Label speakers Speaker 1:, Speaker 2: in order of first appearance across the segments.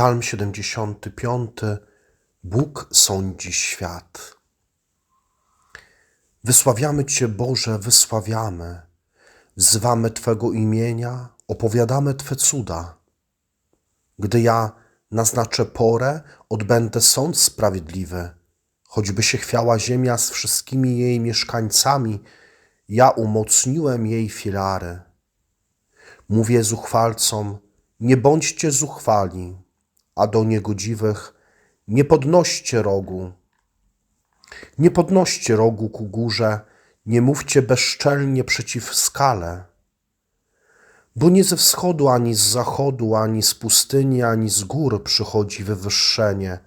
Speaker 1: Psalm 75. Bóg sądzi świat. Wysławiamy Cię, Boże, wysławiamy. Wzywamy Twego imienia, opowiadamy Twe cuda. Gdy ja naznaczę porę, odbędę sąd sprawiedliwy. Choćby się chwiała ziemia z wszystkimi jej mieszkańcami, ja umocniłem jej filary. Mówię zuchwalcom, nie bądźcie zuchwali, a do niegodziwych nie podnoście rogu. Nie podnoście rogu ku górze, nie mówcie bezczelnie przeciw skale. Bo nie ze wschodu, ani z zachodu, ani z pustyni, ani z gór przychodzi wywyższenie,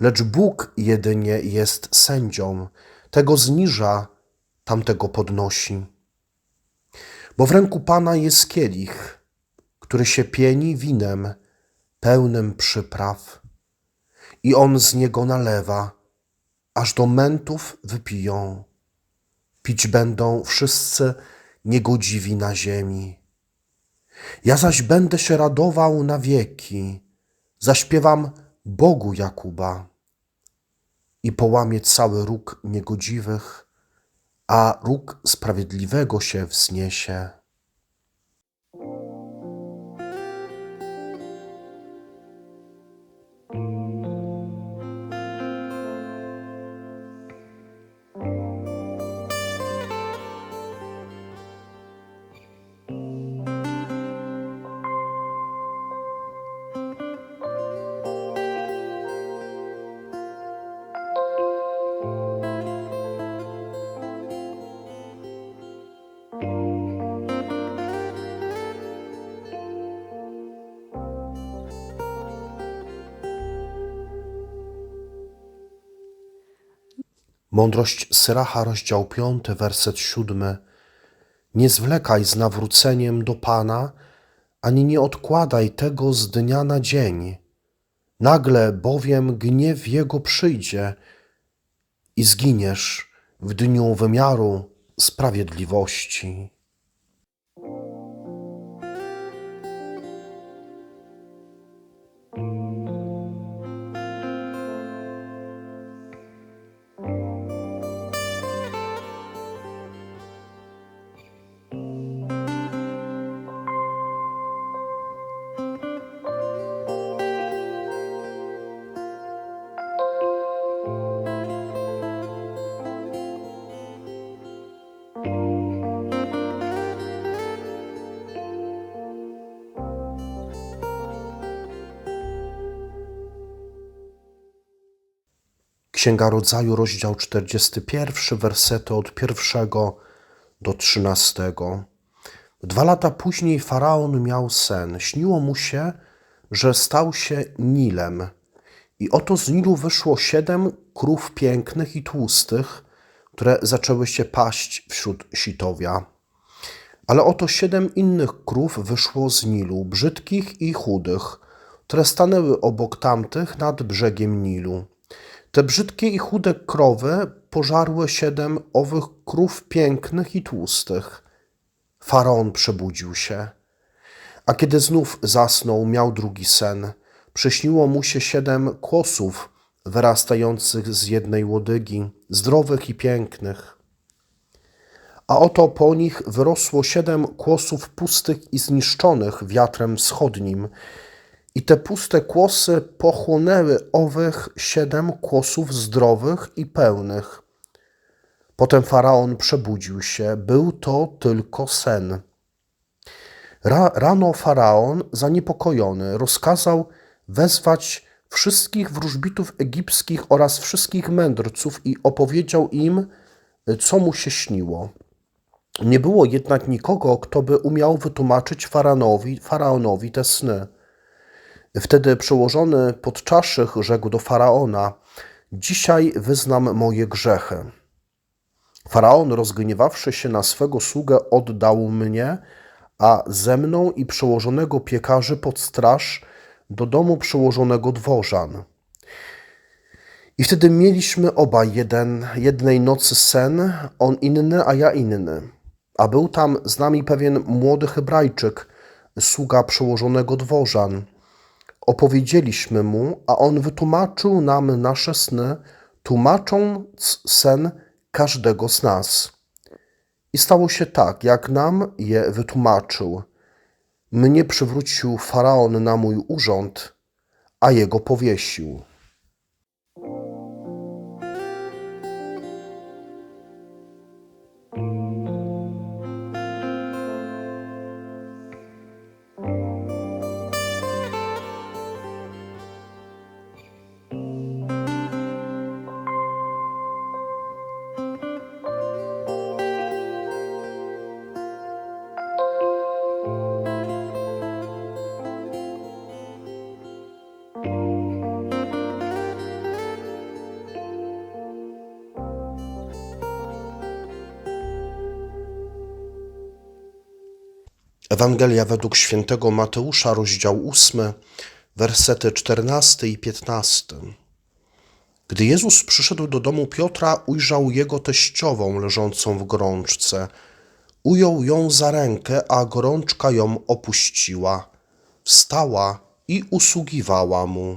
Speaker 1: lecz Bóg jedynie jest sędzią, tego zniża, tamtego podnosi. Bo w ręku Pana jest kielich, który się pieni winem pełnym przypraw, i on z niego nalewa, aż do mentów wypiją. Pić będą wszyscy niegodziwi na ziemi. Ja zaś będę się radował na wieki, zaśpiewam Bogu Jakuba i połamie cały róg niegodziwych, a róg sprawiedliwego się wzniesie. Mądrość Syracha, rozdział 5, werset 7. Nie zwlekaj z nawróceniem do Pana, ani nie odkładaj tego z dnia na dzień. Nagle bowiem gniew Jego przyjdzie i zginiesz w dniu wymiaru sprawiedliwości. Księga Rodzaju, rozdział 41, wersety od pierwszego do trzynastego. Dwa lata później faraon miał sen. Śniło mu się, że stał się Nilem. I oto z Nilu wyszło siedem krów pięknych i tłustych, które zaczęły się paść wśród sitowia. Ale oto siedem innych krów wyszło z Nilu, brzydkich i chudych, które stanęły obok tamtych nad brzegiem Nilu. Te brzydkie i chude krowy pożarły siedem owych krów pięknych i tłustych. Faraon przebudził się, a kiedy znów zasnął, miał drugi sen. Przyśniło mu się siedem kłosów wyrastających z jednej łodygi, zdrowych i pięknych. A oto po nich wyrosło siedem kłosów pustych i zniszczonych wiatrem wschodnim, i te puste kłosy pochłonęły owych siedem kłosów zdrowych i pełnych. Potem faraon przebudził się, był to tylko sen. Ra, rano faraon, zaniepokojony, rozkazał wezwać wszystkich wróżbitów egipskich oraz wszystkich mędrców i opowiedział im, co mu się śniło. Nie było jednak nikogo, kto by umiał wytłumaczyć faraonowi, faraonowi te sny. Wtedy przełożony podczaszych rzekł do faraona: Dzisiaj wyznam moje grzechy. Faraon, rozgniewawszy się na swego sługę, oddał mnie, a ze mną i przełożonego piekarzy pod straż do domu przełożonego dworzan. I wtedy mieliśmy obaj jeden, jednej nocy sen, on inny, a ja inny. A był tam z nami pewien młody Hebrajczyk, sługa przełożonego dworzan opowiedzieliśmy mu, a on wytłumaczył nam nasze sny, tłumacząc sen każdego z nas. I stało się tak, jak nam je wytłumaczył. Mnie przywrócił faraon na mój urząd, a jego powiesił. Ewangelia według świętego Mateusza, rozdział 8, wersety 14 i 15. Gdy Jezus przyszedł do domu Piotra, ujrzał jego teściową leżącą w gorączce. Ujął ją za rękę, a gorączka ją opuściła. Wstała i usługiwała mu.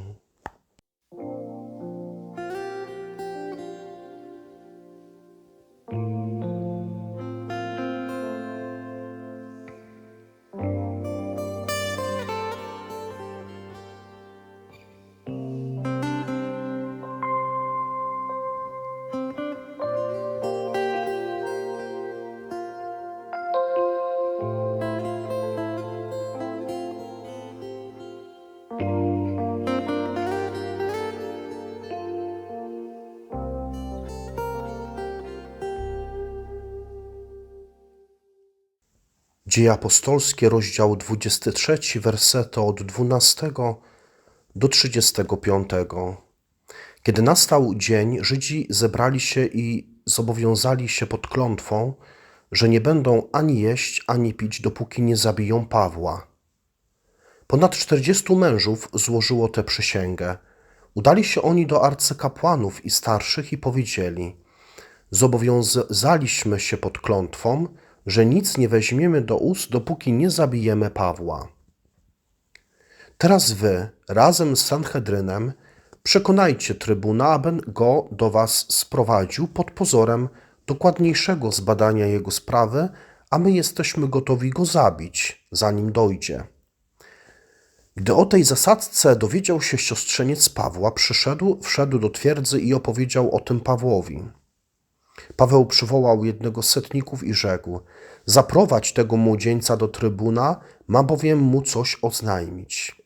Speaker 1: Dzieje apostolskie, rozdział 23, wersety od 12 do 35. Kiedy nastał dzień, Żydzi zebrali się i zobowiązali się pod klątwą, że nie będą ani jeść, ani pić, dopóki nie zabiją Pawła. Ponad czterdziestu mężów złożyło tę przysięgę. Udali się oni do arcykapłanów i starszych i powiedzieli: Zobowiązaliśmy się pod klątwą, że nic nie weźmiemy do ust, dopóki nie zabijemy Pawła. Teraz wy, razem z Sanhedrynem, przekonajcie trybuna, aby go do was sprowadził pod pozorem dokładniejszego zbadania jego sprawy, a my jesteśmy gotowi go zabić, zanim dojdzie. Gdy o tej zasadzce dowiedział się siostrzeniec Pawła, przyszedł, wszedł do twierdzy i opowiedział o tym Pawłowi. Paweł przywołał jednego z setników i rzekł: Zaprowadź tego młodzieńca do trybuna, ma bowiem mu coś oznajmić.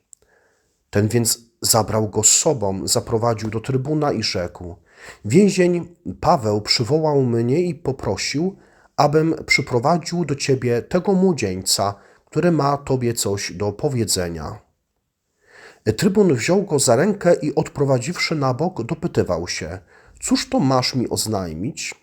Speaker 1: Ten więc zabrał go z sobą, zaprowadził do trybuna i rzekł: Więzień Paweł przywołał mnie i poprosił, abym przyprowadził do ciebie tego młodzieńca, który ma tobie coś do powiedzenia. Trybun wziął go za rękę i odprowadziwszy na bok, dopytywał się: Cóż to masz mi oznajmić?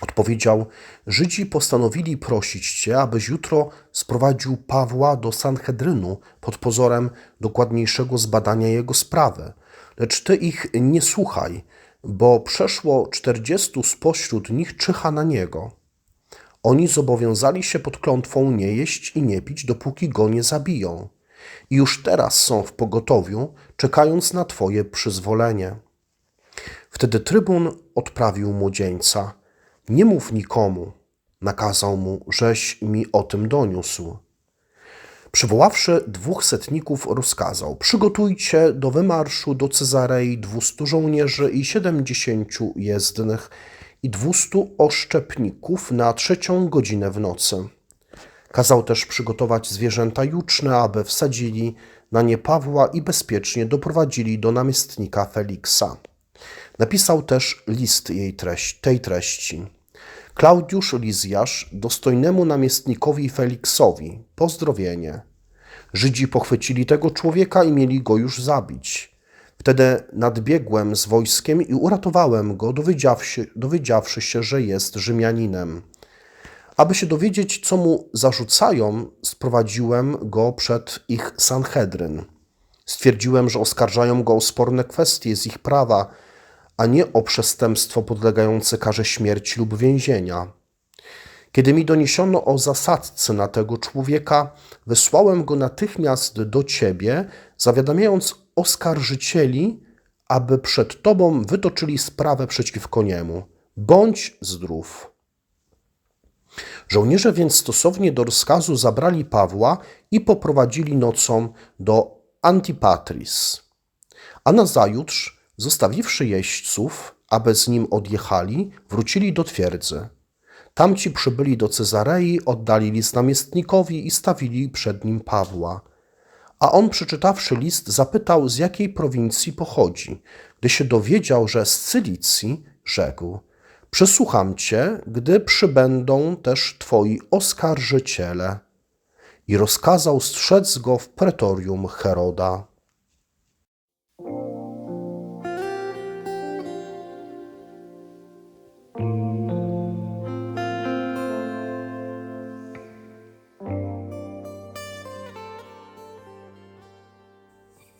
Speaker 1: Odpowiedział: Żydzi postanowili prosić cię, abyś jutro sprowadził Pawła do Sanhedrynu pod pozorem dokładniejszego zbadania jego sprawy. Lecz ty ich nie słuchaj, bo przeszło czterdziestu spośród nich czyha na niego. Oni zobowiązali się pod klątwą nie jeść i nie pić, dopóki go nie zabiją. I już teraz są w pogotowiu, czekając na twoje przyzwolenie. Wtedy trybun odprawił młodzieńca. Nie mów nikomu, nakazał mu, żeś mi o tym doniósł. Przywoławszy dwóch setników, rozkazał: Przygotujcie do wymarszu do Cezarei dwustu żołnierzy i siedemdziesięciu jezdnych i dwustu oszczepników na trzecią godzinę w nocy. Kazał też przygotować zwierzęta juczne, aby wsadzili na nie Pawła i bezpiecznie doprowadzili do namiestnika Feliksa. Napisał też list jej treści, tej treści. Klaudiusz Lizjasz dostojnemu namiestnikowi Feliksowi pozdrowienie. Żydzi pochwycili tego człowieka i mieli go już zabić. Wtedy nadbiegłem z wojskiem i uratowałem go, dowiedziawszy, dowiedziawszy się, że jest Rzymianinem. Aby się dowiedzieć, co mu zarzucają, sprowadziłem go przed ich Sanhedryn. Stwierdziłem, że oskarżają go o sporne kwestie z ich prawa, a nie o przestępstwo podlegające karze śmierci lub więzienia. Kiedy mi doniesiono o zasadzce na tego człowieka, wysłałem go natychmiast do ciebie, zawiadamiając oskarżycieli, aby przed tobą wytoczyli sprawę przeciwko niemu. Bądź zdrów. Żołnierze więc stosownie do rozkazu zabrali Pawła i poprowadzili nocą do Antipatris. A nazajutrz, zostawiwszy jeźdźców, aby z nim odjechali, wrócili do twierdzy. Tamci przybyli do Cezarei, oddali list namiestnikowi i stawili przed nim Pawła. A on, przeczytawszy list, zapytał, z jakiej prowincji pochodzi. Gdy się dowiedział, że z Cylicji, rzekł: Przesłucham cię, gdy przybędą też twoi oskarżyciele. I rozkazał strzec go w pretorium Heroda.